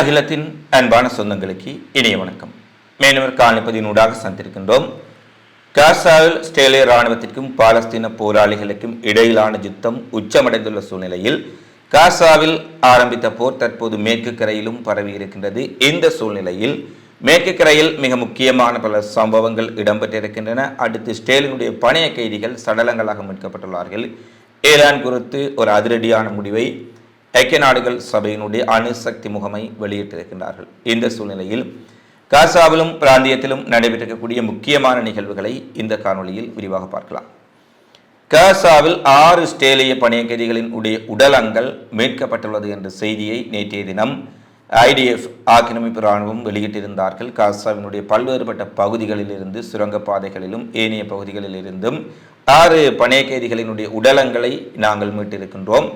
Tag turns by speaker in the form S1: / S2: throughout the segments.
S1: அகிலத்தின் அன்பான சொந்தங்களுக்கு இணைய வணக்கம். மேலும் காணிப்பதினூடாக சந்திருக்கின்றோம் காசாவில் ஸ்டேலிய இராணுவத்திற்கும் பாலஸ்தீன போராளிகளுக்கும் இடையிலான யுத்தம் உச்சமடைந்துள்ள சூழ்நிலையில் காசாவில் ஆரம்பித்த போர் தற்போது மேற்கு கரையிலும் பரவி இருக்கின்றது. இந்த சூழ்நிலையில் மேற்கு கரையில் மிக முக்கியமான பல சம்பவங்கள் இடம்பெற்றிருக்கின்றன. அடுத்து ஸ்டேலினுடைய பணைய கைதிகள் சடலங்களாக மீட்கப்பட்டுள்ளார்கள். ஈரான் குறித்து ஒரு அதிரடியான முடிவை ஐக்கிய நாடுகள் சபையினுடைய அணுசக்தி முகமை வெளியிட்டிருக்கின்றார்கள். இந்த சூழ்நிலையில் காசாவிலும் பிராந்தியத்திலும் நடைபெற்றிருக்கக்கூடிய முக்கியமான நிகழ்வுகளை இந்த காணொளியில் விரிவாக பார்க்கலாம். காசாவில் ஆறு ஸ்டேலிய பணிய கைதிகளின் உடைய உடலங்கள் மீட்கப்பட்டுள்ளது என்ற செய்தியை நேற்றைய தினம் ஐடிஎஃப் ஆக்கிரமிப்பு இராணுவம் வெளியிட்டிருந்தார்கள். காசாவினுடைய பல்வேறுபட்ட பகுதிகளிலிருந்து சுரங்கப்பாதைகளிலும் ஏனைய பகுதிகளிலிருந்தும் ஆறு பணைய கைதிகளினுடைய உடலங்களை நாங்கள் மீட்டிருக்கின்றோம்.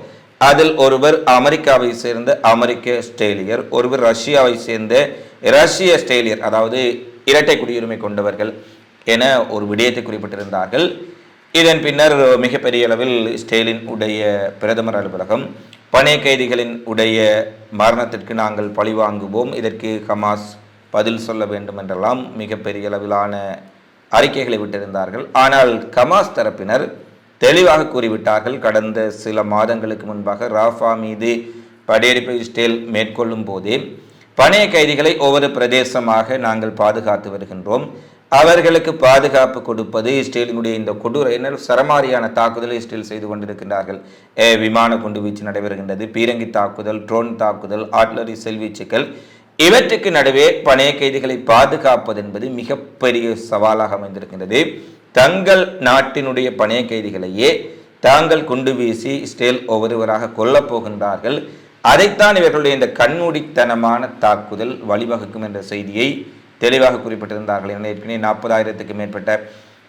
S1: அதில் ஒருவர் அமெரிக்காவை சேர்ந்த அமெரிக்க ஸ்டேலியர் ஒருவர் ரஷ்யாவை சேர்ந்த ரஷ்ய ஸ்டேலியர் அதாவது இரட்டை குடியுரிமை கொண்டவர்கள் என ஒரு விடயத்தை குறிப்பிட்டிருந்தார்கள். இதன் பின்னர் மிகப்பெரிய அளவில் ஸ்டேலின் உடைய பிரதமர் அலுவலகம் பணைய கைதிகளின் உடைய மரணத்திற்கு நாங்கள் பழிவாங்குவோம் இதற்கு ஹமாஸ் பதில் சொல்ல வேண்டும் என்றெல்லாம் மிகப்பெரிய அளவிலான அறிக்கைகளை விட்டிருந்தார்கள். ஆனால் கமாஸ் தரப்பினர் தெளிவாக கூறிவிட்டார்கள். கடந்த சில மாதங்களுக்கு முன்பாக ராஃபா மீது படையெடுப்பை இஸ்ரேல் மேற்கொள்ளும் போதே பணைய கைதிகளை ஒவ்வொரு பிரதேசமாக நாங்கள் பாதுகாத்து வருகின்றோம். அவர்களுக்கு பாதுகாப்பு கொடுப்பது இஸ்ரேலினுடைய இந்த கொடூர என்ன சரமாரியான தாக்குதலை இஸ்ரேல் செய்து கொண்டிருக்கின்றார்கள். விமான விமான குண்டுவீச்சு நடைபெறுகின்றது பீரங்கி தாக்குதல் ட்ரோன் தாக்குதல் ஆட்லரி செல்வீச்சுக்கள் இவற்றுக்கு நடுவே பணைய கைதிகளை பாதுகாப்பது என்பது மிகப்பெரிய சவாலாக அமைந்திருக்கின்றது. தங்கள் நாட்டினுடைய பணைய கைதிகளையே தாங்கள் குண்டு வீசி ஸ்டேல் ஒவ்வொருவராக கொல்லப் போகின்றார்கள். அதைத்தான் இவர்களுடைய இந்த கண்மூடித்தனமான தாக்குதல் வழிவகுக்கும் என்ற செய்தியை தெளிவாக குறிப்பிட்டிருந்தார்கள். என ஏற்கனவே நாற்பதாயிரத்துக்கு மேற்பட்ட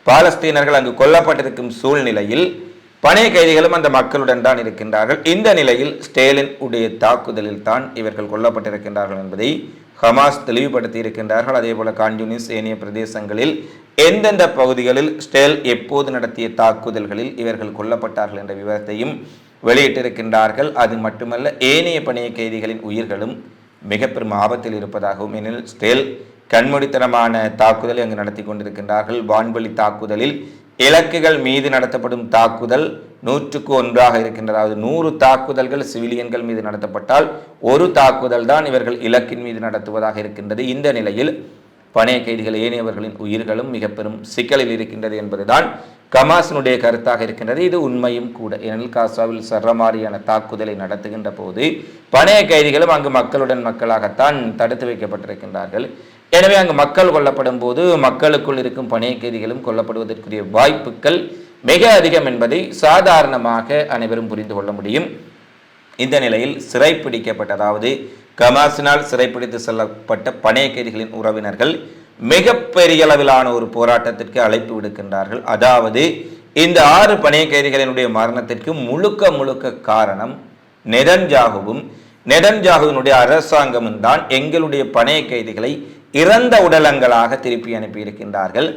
S1: பாலஸ்தீனர்கள் அங்கு கொல்லப்பட்டிருக்கும் சூழ்நிலையில் பணைய கைதிகளும் அந்த மக்களுடன் தான் இருக்கின்றார்கள். இந்த நிலையில் ஸ்டேலின் உடைய தாக்குதலில் தான் இவர்கள் கொல்லப்பட்டிருக்கின்றார்கள் என்பதை ஹமாஸ் தெளிவுபடுத்தி இருக்கின்றார்கள். அதே போல கான்யூனிஸ் ஏனைய பிரதேசங்களில் எந்தெந்த பகுதிகளில் ஸ்டேல் எப்போது நடத்திய தாக்குதல்களில் இவர்கள் கொல்லப்பட்டார்கள் என்ற விவரத்தையும் வெளியிட்டிருக்கின்றார்கள். அது மட்டுமல்ல ஏனைய பணிய கைதிகளின் உயிர்களும் மிக பெரும் ஆபத்தில் இருப்பதாகவும் எனில் ஸ்டேல் கண்மூடித்தனமான தாக்குதலை அங்கு நடத்தி கொண்டிருக்கின்றார்கள். வான்வழி தாக்குதலில் இலக்குகள் மீது நடத்தப்படும் தாக்குதல் நூற்றுக்கு ஒன்றாக இருக்கின்றது அதாவது நூறு தாக்குதல்கள் சிவிலியன்கள் மீது நடத்தப்பட்டால் ஒரு தாக்குதல் தான் இவர்கள் இலக்கின் மீது நடத்துவதாக இருக்கின்றது. இந்த நிலையில் பணைய கைதிகள் ஏனையவர்களின் உயிர்களும் மிக பெரும் சிக்கலில் இருக்கின்றது என்பதுதான் கமாசனுடைய கருத்தாக இருக்கின்றது. இது உண்மையும் கூட. ஏனெனில் காசாவில் சரமாரியான தாக்குதலை நடத்துகின்ற போது பணைய கைதிகளும் அங்கு மக்களுடன் மக்களாகத்தான் தடுத்து வைக்கப்பட்டிருக்கின்றார்கள். எனவே அங்கு மக்கள் கொல்லப்படும் போது மக்களுக்குள் இருக்கும் பணைய கைதிகளும் கொல்லப்படுவதற்குரிய வாய்ப்புகள் மிக அதிகம் என்பதை சாதாரணமாக அனைவரும் புரிந்து கொள்ள முடியும். இந்த நிலையில் சிறைப்பிடிக்கப்பட்ட அதாவது கமாசினால் சிறைப்பிடித்து செல்லப்பட்ட பணைய கைதிகளின் உறவினர்கள் மிகப்பெரிய அளவிலான ஒரு போராட்டத்திற்கு அழைப்பு விடுக்கின்றார்கள். அதாவது இந்த ஆறு பணைய கைதிகளினுடைய மரணத்திற்கு முழுக்க முழுக்க காரணம் நெதன்ஜாகுவும் நெதன்ஜாகுவினுடைய அரசாங்கமும் தான் எங்களுடைய பணைய கைதிகளை இறந்த உடலங்களாக திருப்பி அனுப்பியிருக்கின்றார்கள்.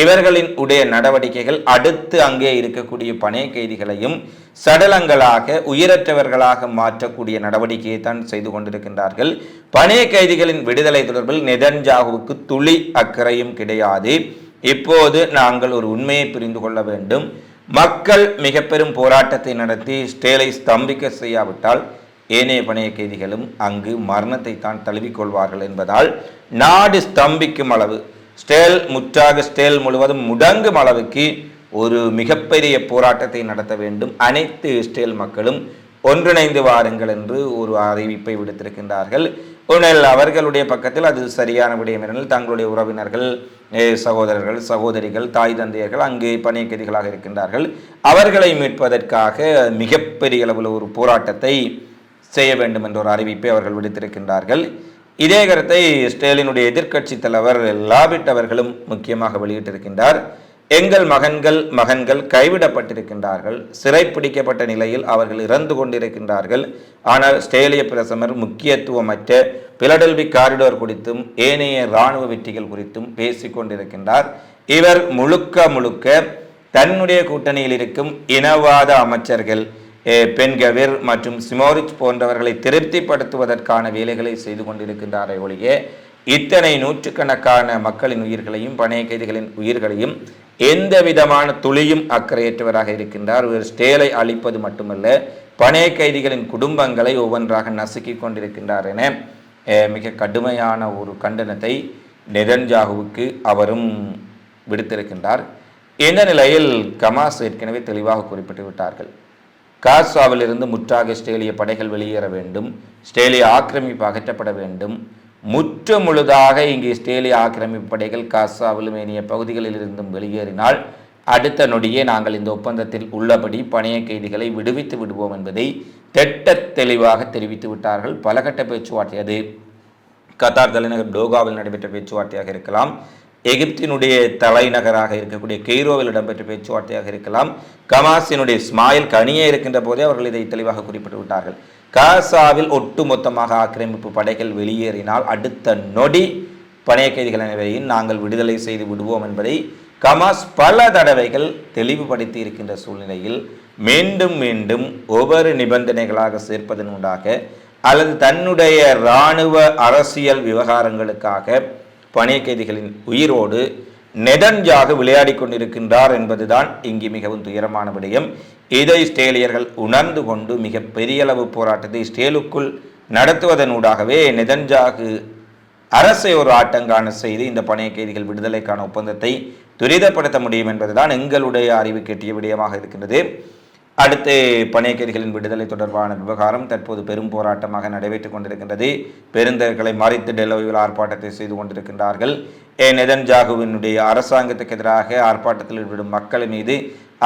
S1: இவர்களின் உடைய நடவடிக்கைகள் அடுத்து அங்கே இருக்கக்கூடிய பணைய கைதிகளையும் சடலங்களாக உயிரற்றவர்களாக மாற்றக்கூடிய நடவடிக்கையை தான் செய்து கொண்டிருக்கின்றார்கள். பணைய கைதிகளின் விடுதலை தொடர்பில் நெதன்ஜாகுவுக்கு துளி அக்கறையும் கிடையாது. இப்போது நாங்கள் ஒரு உண்மையை புரிந்து கொள்ள வேண்டும். மக்கள் மிக பெரும் போராட்டத்தை நடத்தி ஸ்டேலை ஸ்தம்பிக்க செய்யாவிட்டால் ஏனைய பணைய கைதிகளும் அங்கு மரணத்தை தான் தழுவிக்கொள்வார்கள் என்பதால் நாடு ஸ்தம்பிக்கும் அளவு ஸ்டேல் முற்றாக ஸ்டேல் முழுவதும் முடங்கும் அளவுக்கு ஒரு மிகப்பெரிய போராட்டத்தை நடத்த வேண்டும். அனைத்து இஸ்ரேல் மக்களும் ஒன்றிணைந்து வாருங்கள் என்று ஒரு அறிவிப்பை விடுத்திருக்கின்றார்கள். உடனே அவர்களுடைய பக்கத்தில் அது சரியான விடயம் எனில் தங்களுடைய உறவினர்கள் சகோதரர்கள் சகோதரிகள் தாய் தந்தையர்கள் அங்கே பணியக்கதிகளாக இருக்கின்றார்கள். அவர்களை மீட்பதற்காக மிகப்பெரிய அளவில் ஒரு போராட்டத்தை செய்ய வேண்டும் என்ற ஒரு அறிவிப்பை அவர்கள் விடுத்திருக்கின்றார்கள். இதே கருத்தை ஸ்டேலினுடைய எதிர்க்கட்சி தலைவர் லாபிட் அவர்களும் முக்கியமாக வெளியிட்டிருக்கின்றார். எங்கள் மகன்கள் மகன்கள் கைவிடப்பட்டிருக்கின்றார்கள். சிறைப்பிடிக்கப்பட்ட நிலையில் அவர்கள் இறந்து கொண்டிருக்கின்றார்கள். ஆனால் ஸ்டேலிய பிரதமர் முக்கியத்துவமற்ற பிலடெல்வி காரிடோர் குறித்தும் ஏனைய இராணுவ வெற்றிகள் குறித்தும் பேசிக்கொண்டிருக்கின்றார் இவர் முழுக்க முழுக்க தன்னுடைய கூட்டணியில் இருக்கும் இனவாத அமைச்சர்கள் பென்கவிர் மற்றும் சிமோரிச் போன்றவர்களை திருப்திப்படுத்துவதற்கான வேலைகளை செய்து கொண்டிருக்கின்றாரே ஒழிய இத்தனை நூற்றுக்கணக்கான மக்களின் உயிர்களையும் பணைய கைதிகளின் உயிர்களையும் எந்த விதமான துளியும் அக்கறையற்றவராக இருக்கின்றார். ஒரு ஸ்டேலை அழிப்பது மட்டுமல்ல பணைய கைதிகளின் குடும்பங்களை ஒவ்வொன்றாக நசுக்கி கொண்டிருக்கின்றார் என மிக கடுமையான ஒரு கண்டனத்தை நெதன்ஜாகுவுக்கு அவரும் விடுத்திருக்கின்றார். இந்த நிலையில் கமாஸ் ஏற்கனவே தெளிவாக குறிப்பிட்டு விட்டார்கள். காசாவிலிருந்து முற்றாக ஸ்டேலிய படைகள் வெளியேற வேண்டும் ஸ்டேலிய ஆக்கிரமிப்பு அகற்றப்பட வேண்டும். முற்று முழுதாக இங்கே ஸ்டேலிய ஆக்கிரமிப்பு படைகள் காசாவிலும் ஏனைய பகுதிகளில் இருந்தும் வெளியேறினால் அடுத்த நொடியே நாங்கள் இந்த ஒப்பந்தத்தில் உள்ளபடி பணைய கைதிகளை விடுவித்து விடுவோம் என்பதை திட்ட தெளிவாக தெரிவித்து விட்டார்கள். பலகட்ட பேச்சுவார்த்தை அது. கத்தார் தலைநகர் டோகாவில் நடைபெற்ற பேச்சுவார்த்தையாக இருக்கலாம். எகிப்தினுடைய தலைநகராக இருக்கக்கூடிய கெய்ரோவில் இடம்பெற்ற பேச்சுவார்த்தையாக இருக்கலாம். கமாஸினுடைய ஸ்மாயில் கனியே இருக்கின்ற போதே அவர்கள் இதை தெளிவாக குறிப்பிட்டு விட்டார்கள். காசாவில் ஒட்டுமொத்தமாக ஆக்கிரமிப்பு படைகள் வெளியேறினால் அடுத்த நொடி பணைய கைதிகள் அனைவரையும் நாங்கள் விடுதலை செய்து விடுவோம் என்பதை கமாஸ் பல தடவைகள் தெளிவுபடுத்தி இருக்கின்ற சூழ்நிலையில் மீண்டும் மீண்டும் ஒவ்வொரு நிபந்தனைகளாக சேர்ப்பதன் உண்டாக அல்லது தன்னுடைய இராணுவ அரசியல் விவகாரங்களுக்காக பணைய கைதிகளின் உயிரோடு நெதன்ஜாக விளையாடி கொண்டிருக்கின்றார் என்பதுதான் இங்கு மிகவும் துயரமான விடயம். இதை ஸ்டேலியர்கள் உணர்ந்து கொண்டு மிக பெரிய அளவு போராட்டத்தை ஸ்டேலுக்குள் நடத்துவதனூடாகவே நெதன்ஜாகு அரசை ஒரு ஆட்டங்கான செய்து இந்த பணைய கைதிகள் விடுதலைக்கான ஒப்பந்தத்தை துரிதப்படுத்த முடியும் என்பதுதான் எங்களுடைய அறிவு கெட்டிய விடயமாக இருக்கின்றது. அடுத்து பணைய விடுதலை தொடர்பான விவகாரம் தற்போது பெரும் போராட்டமாக நடைபெற்றுக் கொண்டிருக்கின்றது. பெருந்தர்களை மறைத்து டெல்லோவில் ஆர்ப்பாட்டத்தை செய்து கொண்டிருக்கின்றார்கள். ஏ. நெதன்ஜாகுவினுடைய அரசாங்கத்துக்கு எதிராக ஆர்ப்பாட்டத்தில் ஈடுபடும் மக்கள் மீது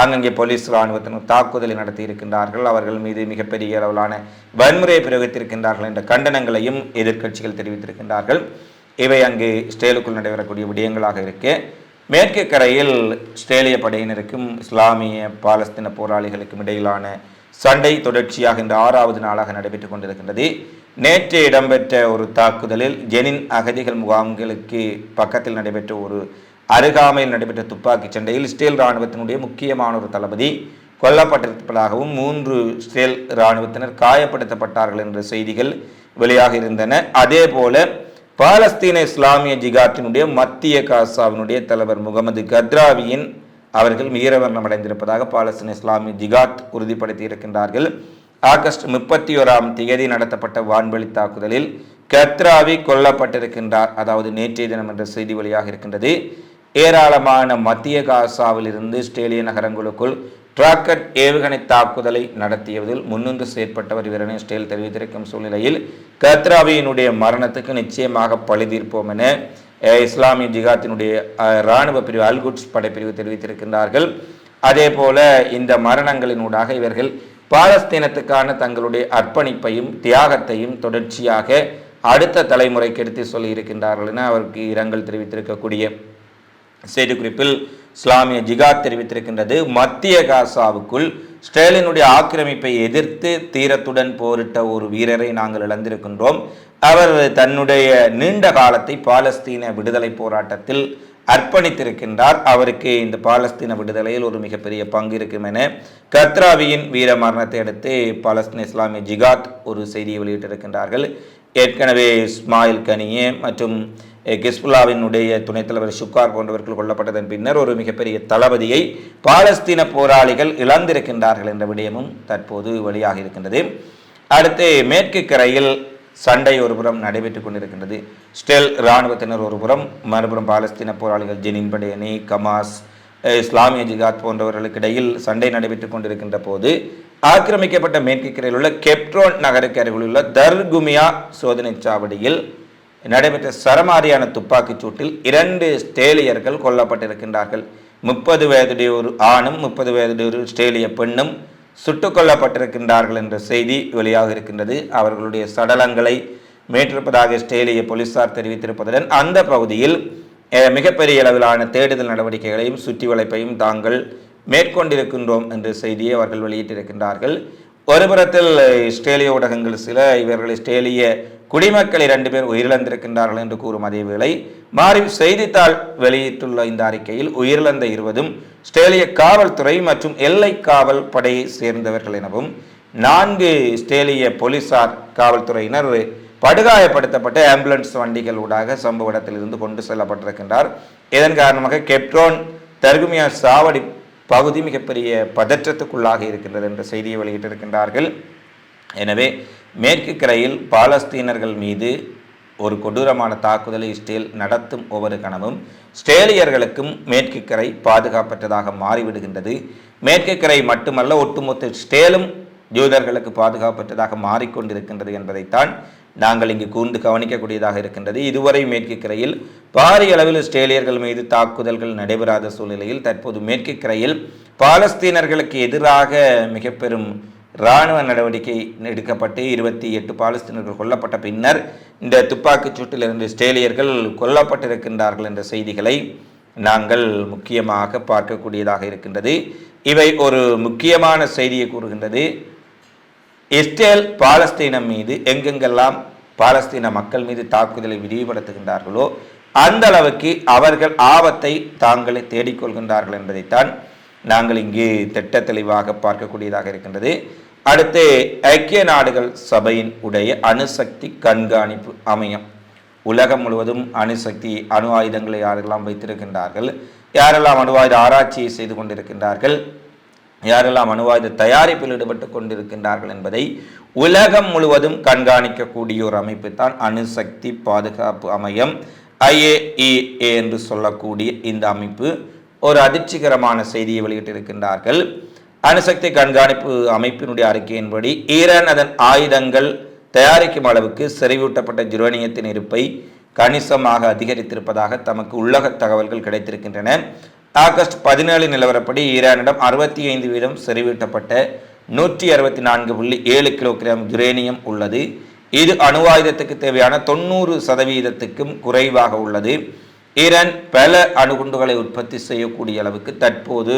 S1: அங்கங்கே போலீஸ் இராணுவத்தினர் தாக்குதலை நடத்தி இருக்கின்றார்கள் அவர்கள் மீது மிகப்பெரிய அளவிலான வன்முறையை பிரயோகித்திருக்கின்றார்கள் என்ற கண்டனங்களையும் எதிர்க்கட்சிகள் தெரிவித்திருக்கின்றார்கள். இவை அங்கு ஸ்டேலுக்குள் நடைபெறக்கூடிய விடயங்களாக இருக்கு. மேற்கு கரையில் இஸ்ரேலிய படையினருக்கும் இஸ்லாமிய பாலஸ்தீன போராளிகளுக்கும் இடையிலான சண்டை தொடர்ச்சியாக இந்த ஆறாவது நாளாக நடைபெற்றுக் கொண்டிருக்கின்றது. நேற்று இடம்பெற்ற ஒரு தாக்குதலில் ஜெனின் அகதிகள் முகாம்களுக்கு பக்கத்தில் நடைபெற்ற ஒரு அருகாமையில் நடைபெற்ற துப்பாக்கிச் சண்டையில் இஸ்ரேல் இராணுவத்தினுடைய முக்கியமான ஒரு தளபதி கொல்லப்பட்டிருப்பதாகவும் மூன்று ஸ்டேல் இராணுவத்தினர் காயப்படுத்தப்பட்டார்கள் என்ற செய்திகள் வெளியாக இருந்தன. அதே போல பாலஸ்தீன இஸ்லாமிய ஜிகாத்தினுடைய மத்திய காசாவினுடைய தலைவர் முகமது கத்ராவியின் அவர்கள் வீரவர்ணம் அடைந்திருப்பதாக பாலஸ்தீன இஸ்லாமிய ஜிகாத் உறுதிப்படுத்தி இருக்கின்றார்கள். ஆகஸ்ட் முப்பத்தி ஓராம் தேதி நடத்தப்பட்ட வான்வெளி தாக்குதலில் கத்ராவி கொல்லப்பட்டிருக்கின்றார். அதாவது நேற்றைய தினம் என்ற செய்தி வழியாக இருக்கின்றது ஏராளமான மத்திய காசாவில் இருந்து ஸ்டேலிய நகரங்களுக்குள் டிராக்கட் ஏவுகணை தாக்குதலை நடத்தியதில் முன்னின்று செயற்பட்டவர் இவரனை ஸ்டேல் தெரிவித்திருக்கும் சூழ்நிலையில் கத்ராவியினுடைய மரணத்துக்கு நிச்சயமாக பழிதீர்ப்போம் என இஸ்லாமிய ஜிகாத்தினுடைய இராணுவ பிரிவு அல்குட்ஸ் படைப்பிரிவு தெரிவித்திருக்கின்றார்கள். அதே போல இந்த மரணங்களினூடாக இவர்கள் பாலஸ்தீனத்துக்கான தங்களுடைய அர்ப்பணிப்பையும் தியாகத்தையும் தொடர்ச்சியாக அடுத்த தலைமுறைக்கு எடுத்து சொல்லியிருக்கின்றார்கள் என அவருக்கு இரங்கல் தெரிவித்திருக்கக்கூடிய செய்திக்குறிப்பில் இஸ்லாமிய ஜிகாத் தெரிவித்திருக்கின்றது. மத்திய காசாவுக்குள் ஸ்டேலினுடைய ஆக்கிரமிப்பை எதிர்த்து தீரத்துடன் போரிட்ட ஒரு வீரரை நாங்கள் இழந்திருக்கின்றோம். அவர் தன்னுடைய நீண்ட காலத்தை பாலஸ்தீன விடுதலை போராட்டத்தில் அர்ப்பணித்திருக்கின்றார். அவருக்கு இந்த பாலஸ்தீன விடுதலையில் ஒரு மிகப்பெரிய பங்கு இருக்கும் என கத்ராவியின் வீர மரணத்தை அடுத்து பாலஸ்தீன இஸ்லாமிய ஜிகாத் ஒரு செய்தியை வெளியிட்டிருக்கின்றார்கள். ஏற்கனவே இஸ்மாயில் கனியே மற்றும் கிஸ்புல்லாவினுடைய துணைத் தலைவர் ஷுக்கார் போன்றவர்கள் கொல்லப்பட்டதன் பின்னர் ஒரு மிகப்பெரிய தளபதியை பாலஸ்தீன போராளிகள் இழந்திருக்கின்றார்கள் என்ற விடயமும் தற்போது வெளியாக இருக்கின்றது. அடுத்து மேற்கு கரையில் சண்டை ஒருபுறம் நடைபெற்றுக் கொண்டிருக்கின்றது. ஸ்டெல் இராணுவத்தினர் ஒருபுறம் மறுபுறம் பாலஸ்தீன போராளிகள் ஜெனின் படையணி கமாஸ் இஸ்லாமிய ஜிகாத் போன்றவர்களுக்கு இடையில் சண்டை நடைபெற்றுக் கொண்டிருக்கின்ற போது ஆக்கிரமிக்கப்பட்ட மேற்கு கரையில் உள்ள கெப்ட்ரோன் நகருக்கு அருகில் உள்ள தர்குமியா சோதனை சாவடியில் நடைபெற்ற சரமாரியான துப்பாக்கிச் சூட்டில் இரண்டு ஸ்டேலியர்கள் கொல்லப்பட்டிருக்கின்றார்கள். முப்பது வயதுடைய ஒரு ஆணும் முப்பது வயதுடைய ஒரு ஸ்டேலிய பெண்ணும் சுட்டுக் கொல்லப்பட்டிருக்கின்றார்கள் என்ற செய்தி வெளியாக இருக்கின்றது. அவர்களுடைய சடலங்களை மீட்டிருப்பதாக ஸ்டேலிய போலீசார் தெரிவித்திருப்பதுடன் அந்த பகுதியில் மிகப்பெரிய அளவிலான தேடுதல் நடவடிக்கைகளையும் சுற்றி வளைப்பையும் தாங்கள் மேற்கொண்டிருக்கின்றோம் என்ற செய்தியை அவர்கள் வெளியிட்டிருக்கின்றார்கள். ஒருபுறத்தில் இஸ்ரேலிய ஊடகங்கள் சில இவர்கள் இஸ்ரேலிய குடிமக்கள் இரண்டு பேர் உயிரிழந்திருக்கின்றார்கள் என்று கூறும் அதே வேளை மாறி செய்தித்தாள் வெளியிட்டுள்ள இந்த அறிக்கையில் உயிரிழந்த இருவதும் இஸ்ரேலிய காவல்துறை மற்றும் எல்லை காவல் படையை சேர்ந்தவர்கள் எனவும் நான்கு இஸ்ரேலிய போலீசார் காவல்துறையினர் படுகாயப்படுத்தப்பட்ட ஆம்புலன்ஸ் வண்டிகள் ஊடாக சம்பவ இடத்திலிருந்து கொண்டு செல்லப்பட்டிருக்கின்றார். இதன் காரணமாக கெப்ரோன் தர்குமியா சாவடி பகுதி மிகப்பெரிய பதற்றத்துக்குள்ளாக இருக்கின்றது என்ற செய்தியை வெளியிட்டிருக்கின்றார்கள். எனவே மேற்கு கரையில் பாலஸ்தீனர்கள் மீது ஒரு கொடூரமான தாக்குதலை இஸ்ரேல் நடத்தும் ஒவ்வொரு கணமும் ஸ்ட்ரேலியர்களுக்கும் மேற்கு கரை பாதுகாப்பற்றதாக மாறிவிடுகின்றது. மேற்கு கரை மட்டுமல்ல ஒட்டுமொத்த ஸ்டேலும் ஜூதர்களுக்கு பாதுகாப்பற்றதாக மாறிக்கொண்டிருக்கின்றது என்பதைத்தான் நாங்கள் இங்கு கூர்ந்து கவனிக்கக்கூடியதாக இருக்கின்றது. இதுவரை மேற்கு கரையில் பாரிய அளவில் இஸ்ரேலியர்கள் மீது தாக்குதல்கள் நடைபெறாத சூழ்நிலையில் தற்போது மேற்கு கரையில் பாலஸ்தீனர்களுக்கு எதிராக மிக பெரும் இராணுவ நடவடிக்கை எடுக்கப்பட்டு இருபத்தி எட்டு பாலஸ்தீனர்கள் கொல்லப்பட்ட பின்னர் இந்த துப்பாக்கிச் சூட்டில் இருந்து இஸ்ரேலியர்கள் கொல்லப்பட்டிருக்கின்றார்கள் என்ற செய்திகளை நாங்கள் முக்கியமாக பார்க்கக்கூடியதாக இருக்கின்றது. இவை ஒரு முக்கியமான செய்தியை கூறுகின்றது. இஸ்ரேல் பாலஸ்தீனம் மீது எங்கெங்கெல்லாம் பாலஸ்தீன மக்கள் மீது தாக்குதலை விரிவுபடுத்துகின்றார்களோ அந்த அளவுக்கு அவர்கள் ஆபத்தை தாங்களே தேடிக்கொள்கின்றார்கள் என்பதைத்தான் நாங்கள் இங்கு திட்ட தெளிவாக பார்க்கக்கூடியதாக இருக்கின்றது. அடுத்து ஐக்கிய நாடுகள் சபையின் உடைய அணுசக்தி கண்காணிப்பு அமையம். உலகம் முழுவதும் அணுசக்தி அணு ஆயுதங்களை யாரெல்லாம் வைத்திருக்கின்றார்கள்? யாரெல்லாம் அணு ஆயுத ஆராய்ச்சியை செய்து கொண்டிருக்கின்றார்கள்? யாரெல்லாம் அணுவாயுத தயாரிப்பில் ஈடுபட்டு கொண்டிருக்கின்றார்கள் என்பதை உலகம் முழுவதும் கண்காணிக்கக்கூடிய ஒரு அமைப்பு தான் அணுசக்தி பாதுகாப்பு அமையம். ஐஏஇஏ என்று சொல்லக்கூடிய இந்த அமைப்பு ஒரு அதிர்ச்சிகரமான செய்தியை வெளியிட்டிருக்கின்றார்கள். அணுசக்தி கண்காணிப்பு அமைப்பினுடைய அறிக்கையின்படி ஈரான் அதன் ஆயுதங்கள் தயாரிக்கும் அளவுக்கு செறிவூட்டப்பட்ட ஜிரோனியத்தின் இருப்பை கணிசமாக அதிகரித்திருப்பதாக தமக்கு உள்ளக தகவல்கள் கிடைத்திருக்கின்றன. ஆகஸ்ட் பதினேழு நிலவரப்படி ஈரானிடம் அறுபத்தி ஐந்து வீதம் செறிவூட்டப்பட்ட நூற்றி அறுபத்தி நான்கு புள்ளி ஏழு கிலோகிராம் யுரேனியம் உள்ளது. இது அணுவாயுதத்துக்கு தேவையான தொண்ணூறு சதவீதத்துக்கும் குறைவாக உள்ளது. ஈரான் பல அணுகுண்டுகளை உற்பத்தி செய்யக்கூடிய அளவுக்கு தற்போது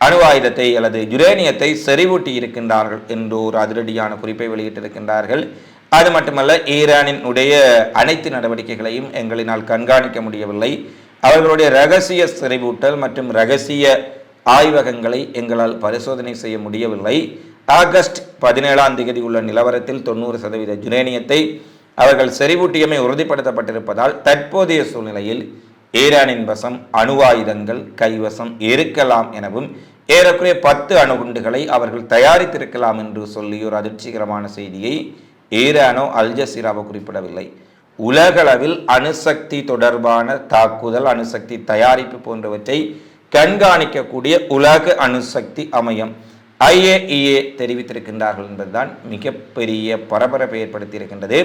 S1: அணு ஆயுதத்தை அல்லது யுரேனியத்தை செறிவூட்டி இருக்கின்றார்கள் என்று ஒரு அதிரடியான குறிப்பை வெளியிட்டிருக்கின்றார்கள். அது மட்டுமல்ல ஈரானின் உடைய அனைத்து நடவடிக்கைகளையும் எங்களினால் கண்காணிக்க முடியவில்லை. அவர்களுடைய ரகசிய செறிவூட்டல் மற்றும் ரகசிய ஆய்வகங்களை எங்களால் பரிசோதனை செய்ய முடியவில்லை. ஆகஸ்ட் பதினேழாம் தேதி உள்ள நிலவரத்தில் தொண்ணூறு சதவீத ஜுரேனியத்தை அவர்கள் செறிவூட்டியமை உறுதிப்படுத்தப்பட்டிருப்பதால் தற்போதைய சூழ்நிலையில் ஈரானின் வசம் அணுவாயுதங்கள் கைவசம் இருக்கலாம் எனவும் ஏறக்குறைய பத்து அணுகுண்டுகளை அவர்கள் தயாரித்திருக்கலாம் என்று சொல்லி ஒரு அதிர்ச்சிகரமான செய்தியை ஈரானோ அல் ஜசீராவோ குறிப்பிடவில்லை. உலகளவில் அணுசக்தி தொடர்பான தாக்குதல் அணுசக்தி தயாரிப்பு போன்றவற்றை கண்காணிக்கக்கூடிய உலக அணுசக்தி அமையம் ஐஏஇஏ தெரிவித்திருக்கின்றார்கள் என்பதுதான் மிகப்பெரிய பரபரப்பை ஏற்படுத்தியிருக்கின்றது.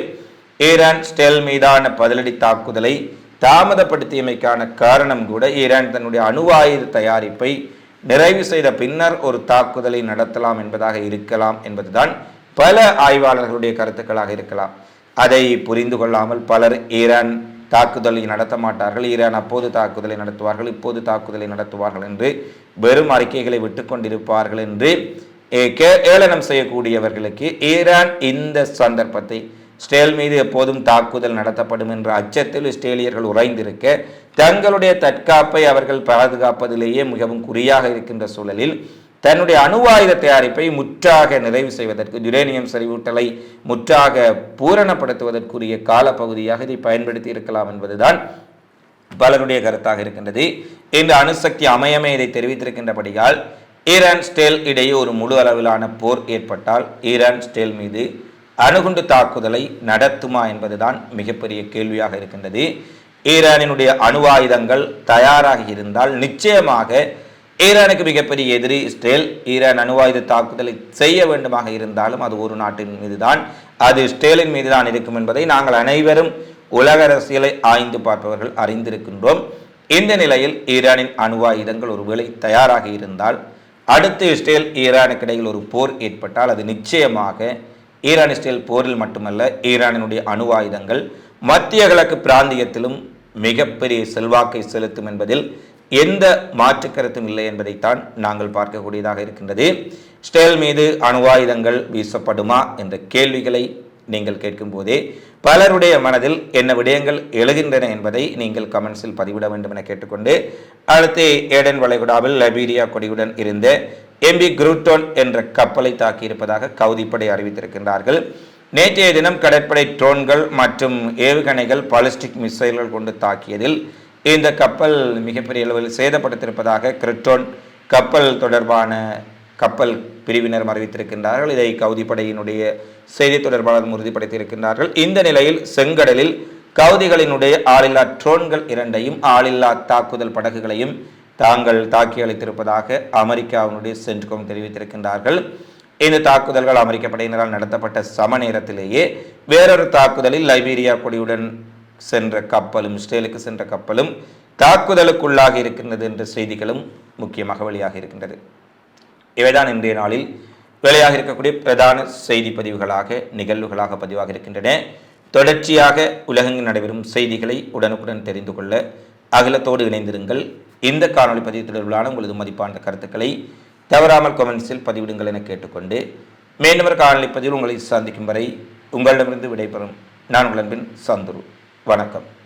S1: ஈரான் ஸ்டெல் மீதான பதிலடி தாக்குதலை தாமதப்படுத்தியமைக்கான காரணம் கூட ஈரான் தன்னுடைய அணுவாயுத தயாரிப்பை நிறைவு செய்த பின்னர் ஒரு தாக்குதலை நடத்தலாம் என்பதாக இருக்கலாம் என்பதுதான் பல ஆய்வாளர்களுடைய கருத்துக்களாக இருக்கலாம். அதை புரிந்து கொள்ளாமல் பலர் ஈரான் தாக்குதலை நடத்த மாட்டார்கள். ஈரான் அப்போது தாக்குதலை நடத்துவார்கள் இப்போது தாக்குதலை நடத்துவார்கள் என்று வெறும் அறிக்கைகளை விட்டுக்கொண்டிருப்பார்கள் என்று கே- ஏளனம் செய்யக்கூடியவர்களுக்கு ஈரான் இந்த சந்தர்ப்பத்தை ஸ்டேல் மீது எப்போதும் தாக்குதல் நடத்தப்படும் என்ற அச்சத்தில் இஸ்ரேலியர்கள் உறைந்திருக்க தங்களுடைய தற்காப்பை அவர்கள் பாதுகாப்பதிலேயே மிகவும் குறியாக இருக்கின்ற சூழலில் தன்னுடைய அணுவாயுத தயாரிப்பை முற்றாக நிறைவு செய்வதற்கு யுரேனியம் செறிவூட்டலை முற்றாக பூரணப்படுத்துவதற்குரிய காலப்பகுதியாக இதை பயன்படுத்தி இருக்கலாம் என்பதுதான் பலருடைய கருத்தாக இருக்கின்றது. இந்த அணுசக்தி அமையமே இதை தெரிவித்திருக்கின்றபடியால் ஈரான் ஸ்டேல் இடையே ஒரு முழு அளவிலான போர் ஏற்பட்டால் ஈரான் ஸ்டேல் மீது அணுகுண்டு தாக்குதலை நடத்துமா என்பதுதான் மிகப்பெரிய கேள்வியாக இருக்கின்றது. ஈரானினுடைய அணு ஆயுதங்கள் தயாராகி இருந்தால் நிச்சயமாக ஈரானுக்கு மிகப்பெரிய எதிரி இஸ்ரேல் ஈரான் அணுவாயுத தாக்குதலை செய்ய வேண்டுமாக இருந்தாலும் அது ஒரு நாட்டின் மீதுதான் அது இஸ்ரேலின் மீதுதான் இருக்கும் என்பதை நாங்கள் அனைவரும் உலக அரசியலை ஆய்ந்து பார்ப்பவர்கள் அறிந்திருக்கின்றோம். இந்த நிலையில் ஈரானின் அணுவாயுதங்கள் ஒருவேளை தயாராக இருந்தால் அடுத்து இஸ்ரேல் ஈரானுக்கு இடையில் ஒரு போர் ஏற்பட்டால் அது நிச்சயமாக ஈரான் இஸ்ரேல் போரில் மட்டுமல்ல ஈரானினுடைய அணுவாயுதங்கள் மத்திய கிழக்கு பிராந்தியத்திலும் மிகப்பெரிய செல்வாக்கை செலுத்தும் என்பதில் எந்த மாற்று கருத்தும் இல்லை என்பதைத்தான் நாங்கள் பார்க்கக்கூடியதாக இருக்கின்றது. ஸ்டேல் மீது அணுவாயுதங்கள் வீசப்படுமா என்ற கேள்விகளை நீங்கள் கேட்கும்போதே பலருடைய மனதில் என்ன விடயங்கள் எழுகின்றன என்பதை நீங்கள் கமெண்ட்ஸில் பதிவிட வேண்டும் என கேட்டுக்கொண்டு அடுத்து ஏடன் வளைகுடாவில் லைபீரியா கொடியுடன் இருந்த எம்பி குரூட்டோன் என்ற கப்பலை தாக்கியிருப்பதாக கவுதிப்படை அறிவித்திருக்கின்றார்கள். நேற்றைய தினம் கடற்படை ட்ரோன்கள் மற்றும் ஏவுகணைகள் பாலிஸ்டிக் மிசைல்கள் கொண்டு தாக்கியதில் இந்த கப்பல் மிகப்பெரிய அளவில் சேதப்படுத்தியிருப்பதாக கிரிட்டோன் கப்பல் தொடர்பான கப்பல் பிரிவினர் அறிவித்திருக்கின்றார்கள். இதை கவுதிப்படையினுடைய செய்தி தொடர்பாளர் உறுதிப்படுத்தியிருக்கின்றார்கள். இந்த நிலையில் செங்கடலில் கவுதிகளினுடைய ஆளில்லா ட்ரோன்கள் இரண்டையும் ஆளில்லா தாக்குதல் படகுகளையும் தாங்கள் தாக்கி அளித்திருப்பதாக அமெரிக்காவினுடைய சென்ட்கோம் தெரிவித்திருக்கின்றார்கள். இந்த தாக்குதல்கள் அமெரிக்க படையினரால் நடத்தப்பட்ட சம நேரத்திலேயே வேறொரு தாக்குதலில் லைபீரியா கொடியுடன் சென்ற கப்பலும் இஸ்ரேலுக்கு சென்ற கப்பலும் தாக்குதலுக்குள்ளாக இருக்கின்றது என்ற செய்திகளும் முக்கியமாக வெளியாக இருக்கின்றது. இவைதான் இன்றைய நாளில் வெளியாக இருக்கக்கூடிய பிரதான செய்தி பதிவுகளாக நிகழ்வுகளாக பதிவாக இருக்கின்றன. தொடர்ச்சியாக உலகெங்கு நடைபெறும் செய்திகளை உடனுக்குடன் தெரிந்து கொள்ள அகிலத்தோடு இணைந்திருங்கள். இந்த காணொலி பதிவு தொடர்பிலான உங்களது மதிப்பான கருத்துக்களை தவறாமல் கொமெண்ட்ஸில் பதிவிடுங்கள் என கேட்டுக்கொண்டு மீண்டும் ஒரு காணொலி பதிவில் உங்களை சந்திக்கும் வரை உங்களிடமிருந்து விடைபெறும். நான் உங்கள் அன்பின் சந்துரு. வணக்கம்.